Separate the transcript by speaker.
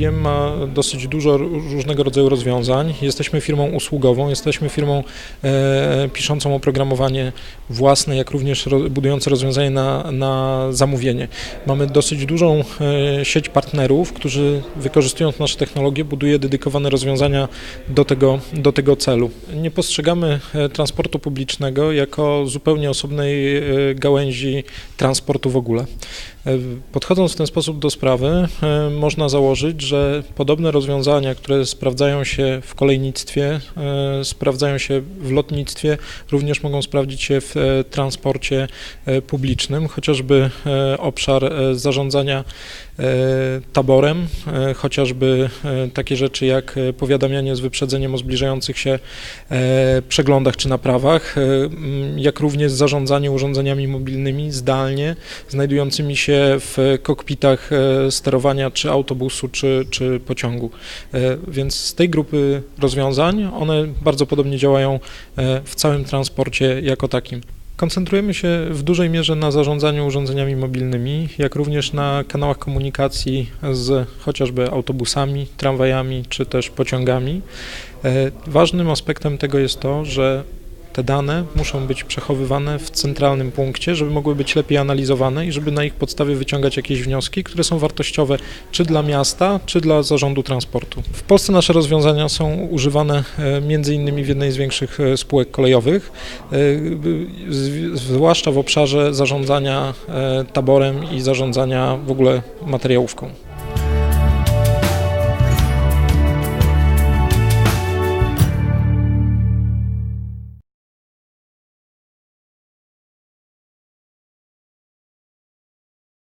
Speaker 1: IBM ma dosyć dużo różnego rodzaju rozwiązań. Jesteśmy firmą usługową, jesteśmy firmą e, piszącą oprogramowanie własne, jak również ro, budujące rozwiązanie na, na zamówienie. Mamy dosyć dużą e, sieć partnerów, którzy wykorzystując nasze technologie buduje dedykowane rozwiązania do tego, do tego celu. Nie postrzegamy e, transportu publicznego jako zupełnie osobnej e, gałęzi transportu w ogóle. E, Podchodząc w ten sposób do sprawy, e, można założyć, że podobne rozwiązania, które sprawdzają się w kolejnictwie, e, sprawdzają się w lotnictwie, również mogą sprawdzić się w e, transporcie e, publicznym, chociażby obszar zarządzania taborem, chociażby takie rzeczy jak powiadamianie z wyprzedzeniem o zbliżających się przeglądach czy naprawach, jak również zarządzanie urządzeniami mobilnymi zdalnie, znajdującymi się w kokpitach sterowania czy autobusu, czy, czy pociągu. E, Więc z tej grupy rozwiązań one bardzo podobnie działają e, w całym transporcie jako takim. Koncentrujemy się w dużej mierze na zarządzaniu urządzeniami mobilnymi, jak również na kanałach komunikacji z chociażby autobusami, tramwajami czy też pociągami. E, Ważnym aspektem tego jest to, że te dane muszą być przechowywane w centralnym punkcie, żeby mogły być lepiej analizowane i żeby na ich podstawie wyciągać jakieś wnioski, które są wartościowe czy dla miasta, czy dla zarządu transportu. W Polsce nasze rozwiązania są używane e, między innymi w jednej z większych e, spółek kolejowych, e, zwłaszcza w obszarze zarządzania taborem i zarządzania w ogóle materiałówką.